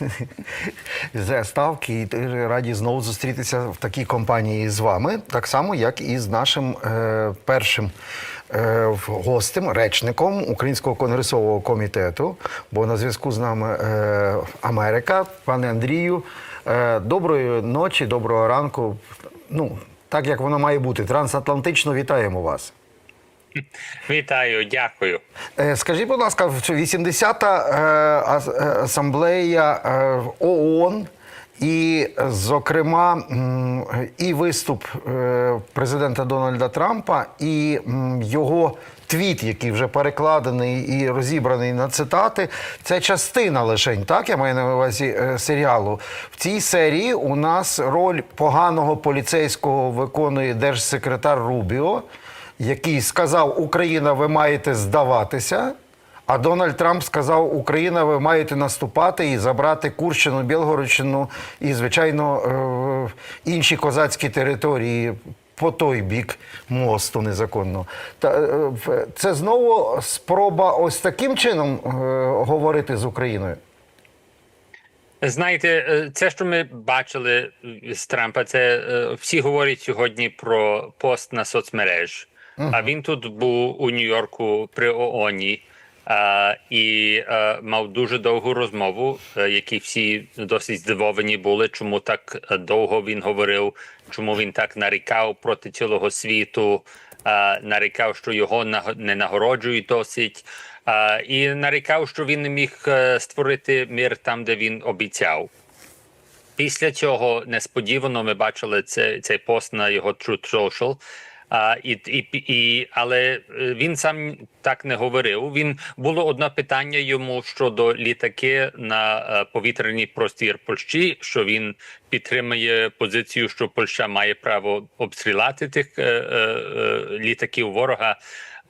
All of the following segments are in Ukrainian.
з ставки і раді знову зустрітися в такій компанії з вами, так само, як і з нашим е, першим е, гостем, речником Українського конгресового комітету. Бо на зв'язку з нами е, Америка, пане Андрію. Е, доброї ночі, доброго ранку. Ну, так як воно має бути. Трансатлантично вітаємо вас. Вітаю, дякую. Е, Скажіть, будь ласка, 80-та е, е, асамблея ООН, і, зокрема, і виступ президента Дональда Трампа, і його твіт, який вже перекладений і розібраний на цитати, це частина лишень, так я маю на увазі серіалу. В цій серії у нас роль поганого поліцейського виконує держсекретар Рубіо який сказав: Україна, ви маєте здаватися. А Дональд Трамп сказав: Україна, ви маєте наступати і забрати Курщину, Білгородщину і, звичайно, е, інші козацькі території по той бік мосту незаконно. Е, це знову спроба ось таким чином е, говорити з Україною. Знаєте, це, що ми бачили з Трампа, це всі говорять сьогодні про пост на соцмереж. А він тут був у Нью-Йорку при ООНі а, і е, мав дуже довгу розмову, е, які всі досить здивовані були, чому так довго він говорив, чому він так нарікав проти цілого світу, е, нарікав, що його не нагороджують досить. А, і нарікав, що він не міг е, створити мир там, де він обіцяв. Після цього несподівано ми бачили це, цей пост на його Truth Social. А, і, і, і, але е, він сам так не говорив. Він було одне питання йому щодо літаки на повітряний повітряній простір Польщі, що він підтримує позицію, що Польща має право обстріляти тих е, е, е, літаків ворога.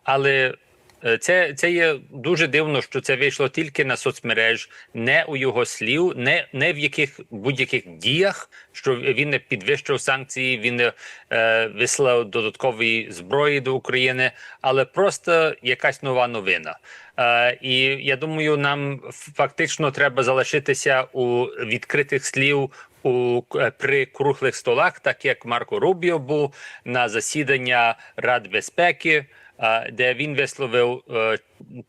Але Е, Це, це є дуже дивно, що це вийшло тільки на соцмереж, не у його слів, не, не в яких будь-яких діях, що він не підвищив санкції, він не е, вислав додаткової зброї до України, але просто якась нова новина. Е, і я думаю, нам фактично треба залишитися у відкритих слів у е, при круглих столах, так як Марко Рубіо був на засідання Ради безпеки де він висловив е,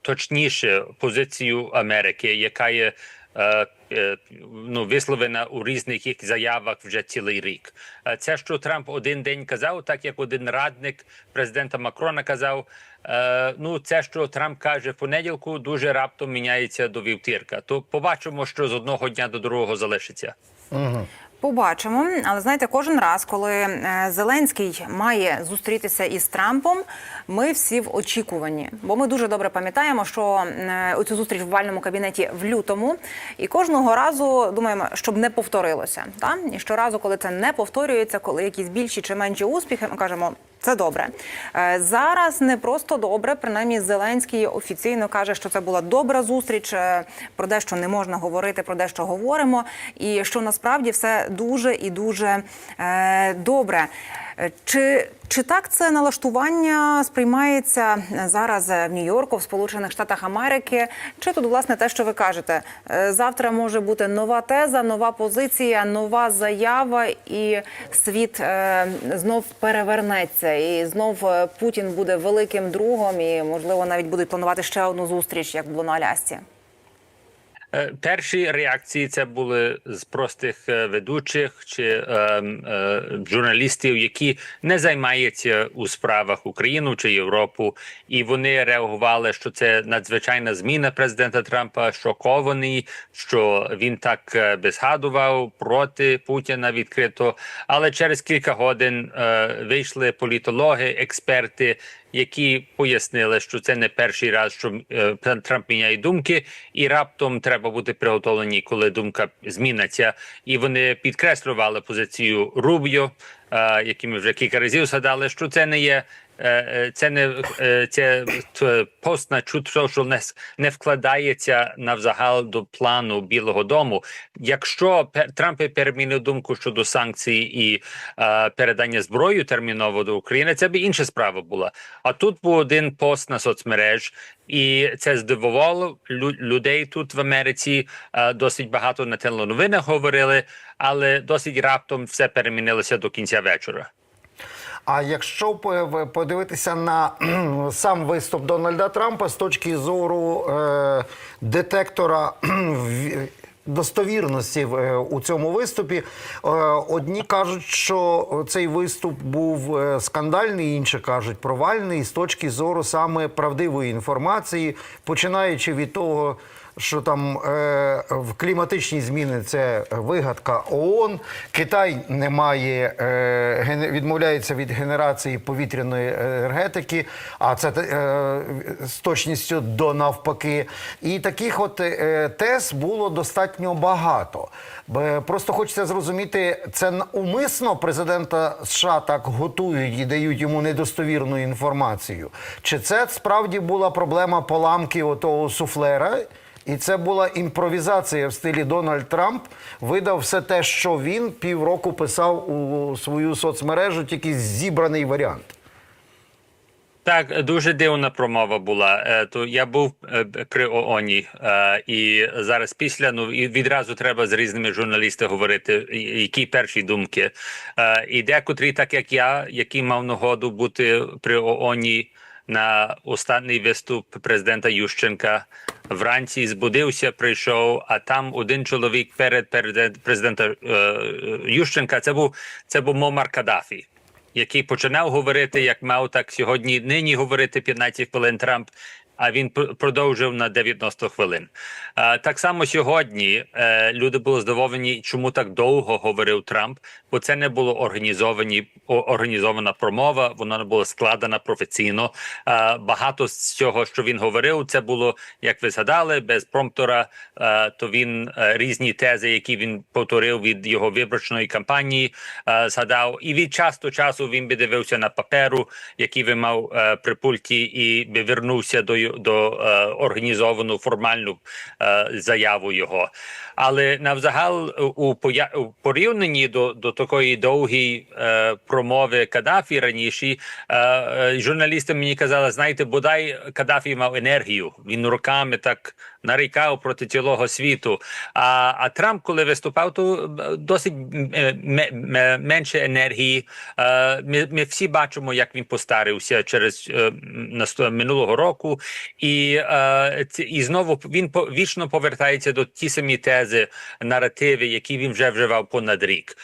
точніше позицію Америки, яка є е, е, ну, висловлена у різних їх заявах вже цілий рік. Це, що Трамп один день казав, так як один радник президента Макрона казав. Ну, це, що Трамп каже в понеділку, дуже раптом міняється до вівтірка. То побачимо, що з одного дня до другого залишиться. Побачимо, але знаєте, кожен раз, коли е, Зеленський має зустрітися із Трампом, ми всі в очікуванні. Бо ми дуже добре пам'ятаємо, що у оцю зустріч в бальному кабінеті в лютому, і кожного разу думаємо, щоб не повторилося. Та? І щоразу, коли це не повторюється, коли якісь більші чи менші успіхи, ми кажемо. Це добре Е, зараз. Не просто добре. Принаймні, Зеленський офіційно каже, що це була добра зустріч. е, Про дещо не можна говорити, про дещо говоримо, і що насправді все дуже і дуже е, добре. Чи, чи так це налаштування сприймається зараз в Нью-Йорку, в Сполучених Штатах Америки? Чи тут власне те, що ви кажете, Е, завтра може бути нова теза, нова позиція, нова заява, і світ е, знов перевернеться, і знов е, Путін буде великим другом, і можливо навіть будуть планувати ще одну зустріч, як було на Алясці. Е, Перші реакції це були з простих е, ведучих чи е, е, журналістів, які не займаються у справах Україну чи Європу, і вони реагували, що це надзвичайна зміна президента Трампа. Шокований, що він так е, би згадував проти Путіна відкрито. Але через кілька годин е, вийшли політологи, експерти, які пояснили, що це не перший раз, що е, Трамп міняє думки, і раптом треба бути приготовлені, коли думка зміниться. І вони підкреслювали позицію Рубіо, е, які ми вже кілька разів згадали, що це не є це не е, це пост на Truth Social не, не вкладається навзагал до плану Білого Дому. Якщо Трамп перемінив думку щодо санкцій і е, передання зброї терміново до України, це б інша справа була. А тут був один пост на соцмереж, і це здивувало лю- людей тут в Америці. Е, досить багато на теленовинах говорили, але досить раптом все перемінилося до кінця вечора. А якщо по- подивитися на сам виступ Дональда Трампа з точки зору е, детектора достовірності в- е, у цьому виступі, е, одні кажуть, що цей виступ був е, скандальний, інші кажуть провальний з точки зору саме правдивої інформації, починаючи від того. Що там е, в кліматичні зміни це вигадка ООН. Китай не має е, відмовляється від генерації повітряної енергетики, а це е, з точністю до навпаки. І таких от е, тез було достатньо багато. Просто хочеться зрозуміти, це умисно президента США так готують і дають йому недостовірну інформацію. Чи це справді була проблема поламки отого суфлера? І це була імпровізація в стилі Дональд Трамп видав все те, що він півроку писав у свою соцмережу, тільки зібраний варіант. Так, дуже дивна промова була. Е, То я був е, при ООНі, е, і зараз після ну відразу треба з різними журналістами говорити, які перші думки. І декотрі, так як я, який мав нагоду бути при ООНі на останній виступ президента Ющенка. Вранці збудився, прийшов, а там один чоловік перед президента е, е, Ющенка. Це був це був Момар Каддафі який починав говорити, як мав так сьогодні нині говорити 15 хвилин Трамп. А він пр- продовжив на 90 хвилин. Так само сьогодні е, люди були здивовані, чому так довго говорив Трамп, бо це не було організовані організована промова, вона не була складена професійно. Багато з цього, що він говорив, це було, як ви згадали, без промптора. То він е, різні тези, які він повторив від його виборчої кампанії, згадав. І від час до часу він би дивився на паперу, який він мав е, при пульті, і би вернувся до, до е, організовану формальну е, заяву його. Але навзагал у, поя- у порівнянні до, до такої довгої е, промови Каддафі раніше, е, е, журналісти мені казали, знаєте, бодай Каддафі мав енергію. Він руками так нарікав проти цілого світу. А, а Трамп, коли виступав, то е, досить е, ме- ме- менше енергії. Е, Ми, ми всі бачимо, як він постарився через минулого року, і, і знову він вічно повертається до ті самі тези, наративи, які він вже вживав понад рік.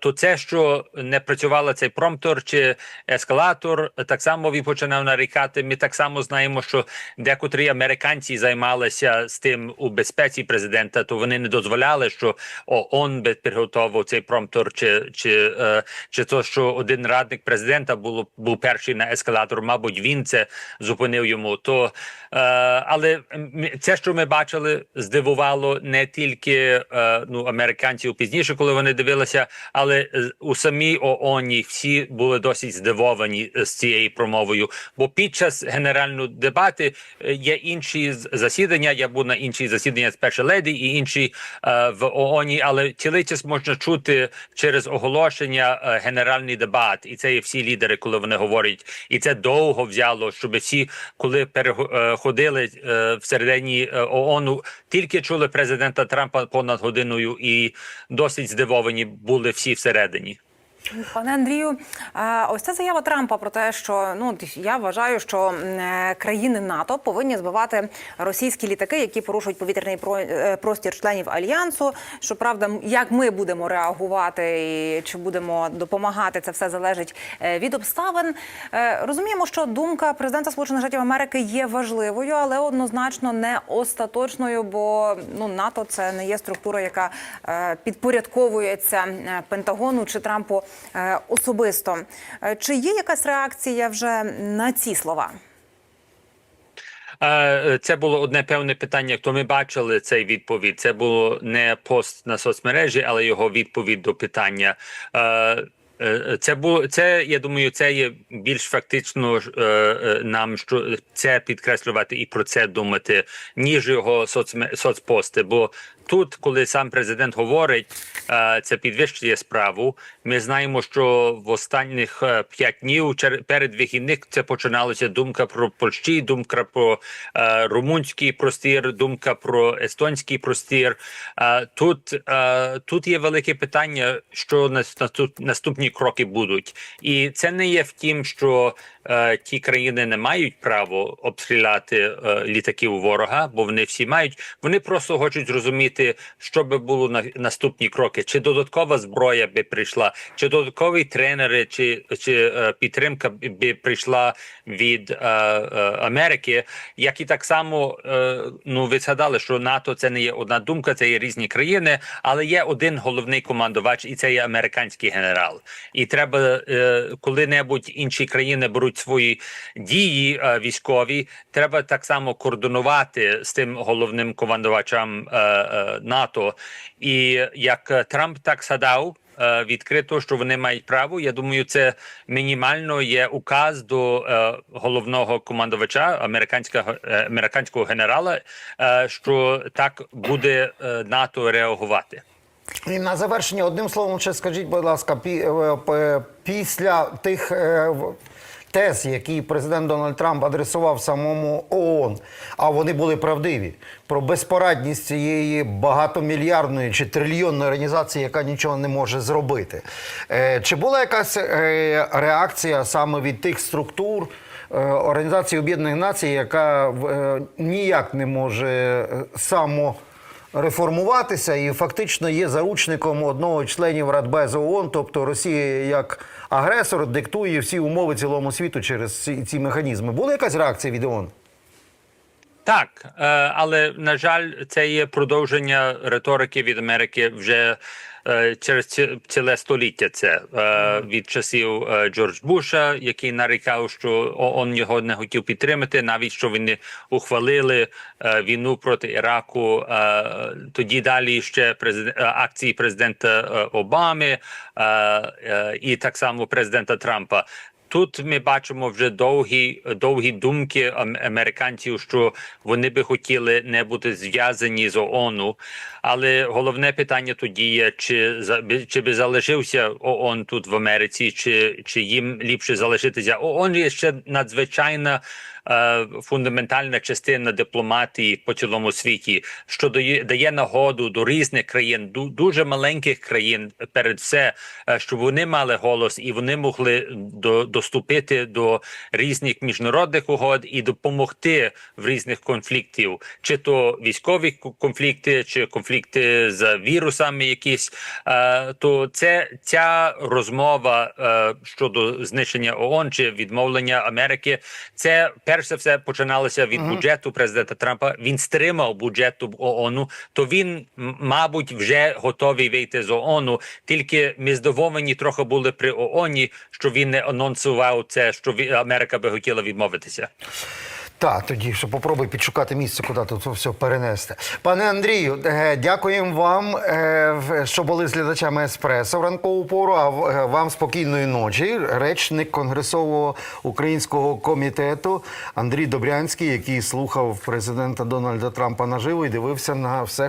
То це, що не працювала цей промптор чи ескалатор, так само він починав нарікати. Ми так само знаємо, що декотрі американці займалися з тим у безпеці президента, то вони не дозволяли, що ООН би підготовив цей промптор, чи чи, е, чи то, що один радник президента було був перший на ескалатор, мабуть, він це зупинив йому. То е, але це, що ми бачили, здивувало не тільки е, ну американців пізніше, коли вони дивилися, але у самій ООН всі були досить здивовані з цією промовою. Бо під час генеральної дебати є інші з- засідання. Я був на інші засідання з першої леді і інші е, в ООН, але цілий можна чути через оголошення е, генеральний дебат, і це є всі лідери, коли вони говорять, і це довго взяло, щоб всі, коли переходили е, всередині е, ООН, тільки чули президента Трампа понад годиною, і досить здивовані були всі всередині. Пане Андрію, ось ця заява Трампа про те, що ну я вважаю, що е, країни НАТО повинні збивати російські літаки, які порушують повітряний е, простір членів альянсу. Щоправда, як ми будемо реагувати і чи будемо допомагати, це все залежить е, від обставин. Розуміємо, що думка президента Сполучених Штатів Америки є важливою, але однозначно не остаточною, бо ну НАТО це не є структура, яка підпорядковується Пентагону чи Трампу особисто. Е, Чи є якась реакція вже на ці слова? Е, Це було одне певне питання. То ми бачили цей відповідь. Це було не пост на соцмережі, але його відповідь до питання. Е, Е, Це було це. Я думаю, це є більш фактично е, е, нам що це підкреслювати і про це думати, ніж його соцпости. Бо тут, коли сам президент говорить, е, це підвищує справу. Ми знаємо, що в останніх е, п'ять днів перед вихідних це починалася думка про Польщі, думка про е, румунський простір, думка про естонський простір. Тут, тут є велике питання, що нас- наступні кроки будуть, і це не є в тім, що ті країни не мають право обстріляти літаків ворога, бо вони всі мають. Вони просто хочуть зрозуміти, що би було на наступні кроки, чи додаткова зброя би прийшла, чи додаткові тренери, чи, чи е, підтримка би прийшла від е, е, Америки, як і так само, е, ну ви згадали, що НАТО це не є одна думка, це є різні країни, але є один головний командувач, і це є американський генерал. І треба е, коли-небудь інші країни беруть свої дії е, військові, треба так само координувати з тим головним командувачем е, е, НАТО. І як е, Трамп так згадав. е, Відкрито, що вони мають право. Я думаю, це мінімально є указ до е, головного командувача американського е, американського генерала, е, що так буде е, НАТО реагувати. І на завершення одним словом, ще скажіть, будь ласка, пі- е, після тих е, тез, які президент Дональд Трамп адресував самому ООН, а вони були правдиві, про безпорадність цієї багатомільярдної чи трильйонної організації, яка нічого не може зробити. Е, Чи була якась е, реакція саме від тих структур? е, Організації Об'єднаних Націй, яка е, ніяк не може само реформуватися і фактично є заручником одного членів Радбезу ООН, тобто Росія як агресор диктує всі умови цілому світу через ці, ці механізми. Була якась реакція від ООН? Так, е, але на жаль, це є продовження риторики від Америки вже через ціле століття. Це е, від часів е, Джордж Буша, який нарікав, що ООН його не хотів підтримати, навіть що вони ухвалили е, війну проти Іраку. Е, тоді далі ще акції президента е, Обами е, е, і так само президента Трампа. Тут ми бачимо вже довгі довгі думки ам- американців, що вони би хотіли не бути зв'язані з ООН. Але головне питання тоді є, чи чи би залишився ООН тут в Америці, чи, чи їм ліпше залишитися. ООН є ще надзвичайна. Е, Фундаментальна частина дипломатії по цілому світі, що дає, дає нагоду до різних країн, ду- дуже маленьких країн, перед все, е, щоб вони мали голос і вони могли до, доступити до різних міжнародних угод і допомогти в різних конфліктів, чи то військові конфлікти, чи конфлікти з вірусами, якісь е, то це ця розмова щодо знищення ООН чи відмовлення Америки. Це перш за все починалося від бюджету президента Трампа. Він стримав бюджету ООН, то він, мабуть, вже готовий вийти з ООН. Тільки ми здивовані трохи були при ООН, що він не анонсував це, що Америка би хотіла відмовитися. Так, тоді що попробуй підшукати місце, куди тут все перенести. Пане Андрію, е, дякуємо вам, е, що були з глядачами Еспресо в ранкову пору. А е, вам спокійної ночі. Речник Конгресового українського комітету Андрій Добрянський, який слухав президента Дональда Трампа наживо і дивився на все,